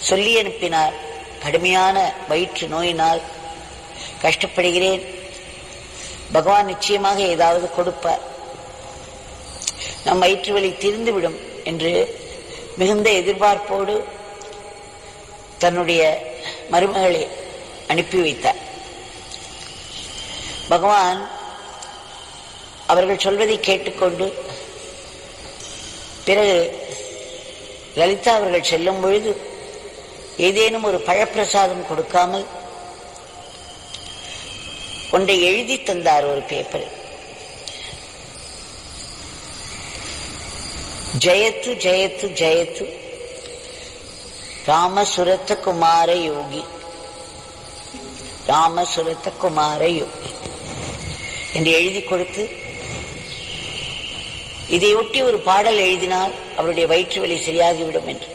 சொல்லி அனுப்பினார். கடுமையான வயிற்று நோயினால் கஷ்டப்படுகிறேன். பகவான் நிச்சயமாக ஏதாவது கொடுப்பார். நம் வயிற்று வலி தீர்ந்துவிடும் என்று மிகுந்த எதிர்பார்ப்போடு தன்னுடைய மருமகளை அனுப்பி வைத்தார். பகவான் அவர்கள் சொல்வதை கேட்டுக்கொண்டு பிறகு லலிதா அவர்கள் செல்லும் பொழுது ஏதேனும் ஒரு பழப்பிரசாதம் கொடுக்காமல் ஒன்றை எழுதி தந்தார் ஒரு பேப்பர் ஜெயத்து ஜெயத்து ஜெயத்து. ராமசுரத்த குமார யோகி. ராமசுரத்த குமார யோகி. என்று எழுதி கொடுத்து இதையொட்டி ஒரு பாடல் எழுதினால் அவருடைய வயிற்று வலி சரியாகிவிடும் என்று.